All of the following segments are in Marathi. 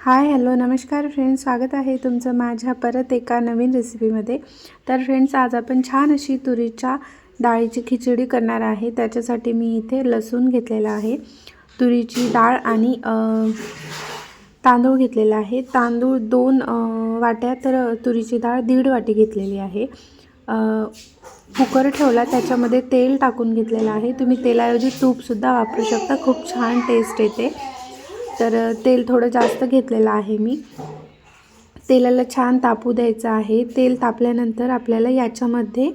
हाय हॅलो नमस्कार फ्रेंड्स. स्वागत आहे तुमचं माझ्या परत एका नवीन रेसिपीमध्ये. तर फ्रेंड्स आज आपण छान अशी तुरीच्या डाळीची खिचडी करणार आहे. त्याच्यासाठी मी इथे लसूण घेतलेला आहे तुरीची डाळ आणि तांदूळ घेतलेला आहे. तांदूळ दोन वाट्या तर तुरीची डाळ दीड वाटी घेतलेली आहे. कुकर ठेवला त्याच्यामध्ये तेल टाकून घेतलेलं आहे. तुम्ही तेलाऐवजी तूपसुद्धा वापरू शकता. खूप छान टेस्ट येते. तर तेल थोडं जास्त घेतलेलं आहे मी. तेलाला छान तापू द्यायचं आहे. तेल तापल्यानंतर आपल्याला याच्यामध्ये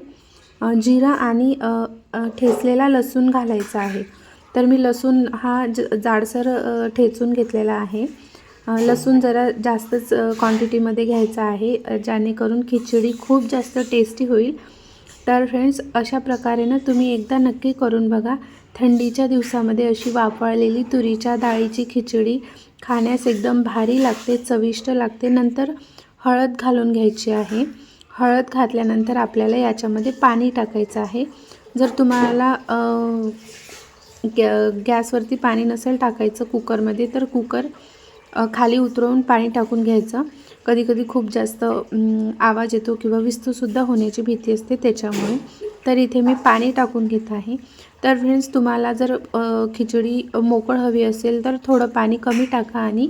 जिरा आणि ठेचलेला लसूण घालायचा आहे. तर मी लसूण हा ज जाडसर ठेचून घेतलेला आहे. लसूण जरा जास्तच क्वांटिटीमध्ये घ्यायचा आहे जेणेकरून खिचडी खूप जास्त टेस्टी होईल. तर फ्रेंड्स अशा प्रकारे ना तुम्ही एकदा नक्की करून बघा. थंडीच्या दिवसामध्ये अशी वाफळलेली तुरीच्या डाळीची खिचडी खाण्यास एकदम भारी लागते चविष्ट लागते. नंतर हळद घालून घ्यायची आहे. हळद घातल्यानंतर आपल्याला याच्यामध्ये पाणी टाकायचं आहे. जर तुम्हाला गॅ गॅसवरती पाणी नसेल टाकायचं कुकरमध्ये तर कुकर खाली उतरवून पाणी टाकून घ्यायचं. कधीकधी खूप जास्त आवाज येतो किंवा विस्तूसुद्धा होण्याची भीती असते त्याच्यामुळे. तर इथे मी पाणी टाकून घेत आहे. तर फ्रेंड्स तुम्हाला जर खिचडी मोकळ हवी असेल तर थोडं पाणी कमी टाका आणि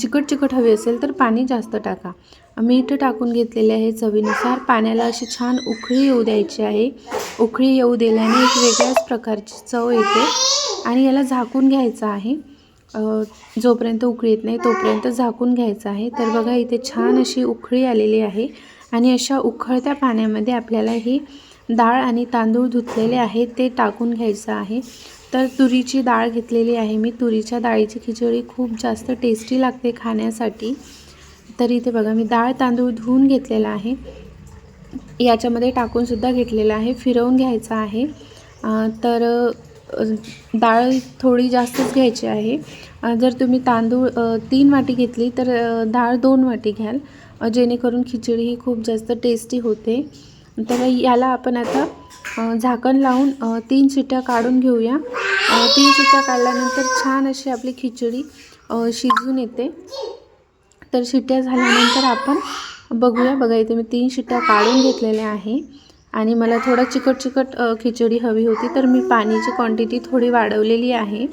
चिकट चिकट हवी असेल तर पाणी जास्त टाका. मीठ टाकून घेतलेले आहे चवीनुसार. पाण्याला अशी छान उकळी येऊ द्यायची आहे. उकळी येऊ दिल्याने एक वेगळ्याच प्रकारची चव येते. आणि याला झाकून घ्यायचं आहे. जोपर्यंत उकळी येत नाही तोपर्यंत झाकून घ्यायचं आहे. तर बघा इथे छान अशी उकळी आलेली आहे आणि अशा उकळत्या पाण्यामध्ये आपल्याला ही डाळ आणि तांदूळ धुतलेले आहेत ते टाकून घ्यायचं आहे. तर तुरीची डाळ घेतलेली आहे मी. तुरीच्या डाळीची खिचडी खूप जास्त टेस्टी लागते खाण्यासाठी. तर इथे बघा मी डाळ तांदूळ धुवून घेतलेला आहे. याच्यामध्ये टाकूनसुद्धा घेतलेलं आहे. फिरवून घ्यायचं आहे. तर डाळ थोडी जास्तच घ्यायची आहे. जर तुम्ही तांदूळ तीन वाटी घेतली तर डाळ दोन वाटी घ्याल. जेणेकरून खिचडी ही खूप जास्त टेस्टी होते. तर याला आपण आता झाकण लावून तीन शिट्ट्या काढून घेऊया. तीन शिट्ट्या काढल्यानंतर छान अशी आपली खिचडी शिजून येते. तर शिट्ट्या झाल्यानंतर आपण बघूया. बघा इथे मी तीन शिट्ट्या काढून घेतलेल्या आहे. आणि मला थोडं चिकट चिकट खिचडी हवी होती तर मी पाण्याची क्वांटिटी थोडी वाढवलेली आहे.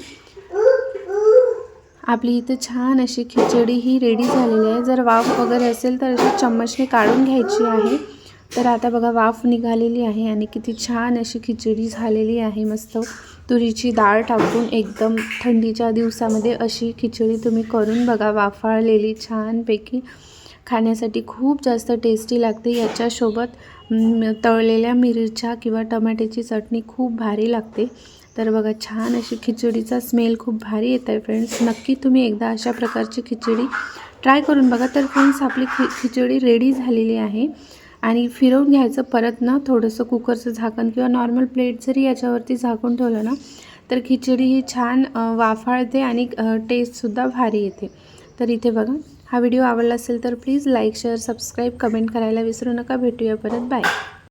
आपली इथे छान अशी खिचडी ही रेडी झालेली आहे. जर वाफ वगैरे असेल तर अशी चम्मचने काढून घ्यायची आहे. तर आता बघा वाफ निघालेली आहे आणि किती छान अशी खिचडी झालेली आहे. मस्त तुरीची डाळ टाकून एकदम थंडीच्या दिवसामध्ये अशी खिचडी तुम्ही करून बघा. वाफाळलेली छानपैकी. खाण्यासाठी खूप जास्त टेस्टी लागते. याच्यासोबत तळलेल्या मिरच्या किंवा टमाट्याची चटणी खूप भारी लागते. तर बघा छान अशी खिचडीचा स्मेल खूप भारी येत आहे फ्रेंड्स नक्की तुम्ही एकदा अशा प्रकारची खिचडी ट्राय करून बघा. तर फ्रेंड्स आपली खि खिचडी रेडी झालेली आहे. आणि फिरवून घ्यायचं परत ना थोडंसं कुकरचं झाकण किंवा नॉर्मल प्लेट जरी याच्यावरती झाकून ठेवलं ना तर खिचडी ही छान वाफाळते आणि टेस्टसुद्धा भारी येते. तर इथे बघा. हा व्हिडिओ आवडला असेल तर please like share subscribe comment करायला विसरू नका. भेटूया परत. बाय.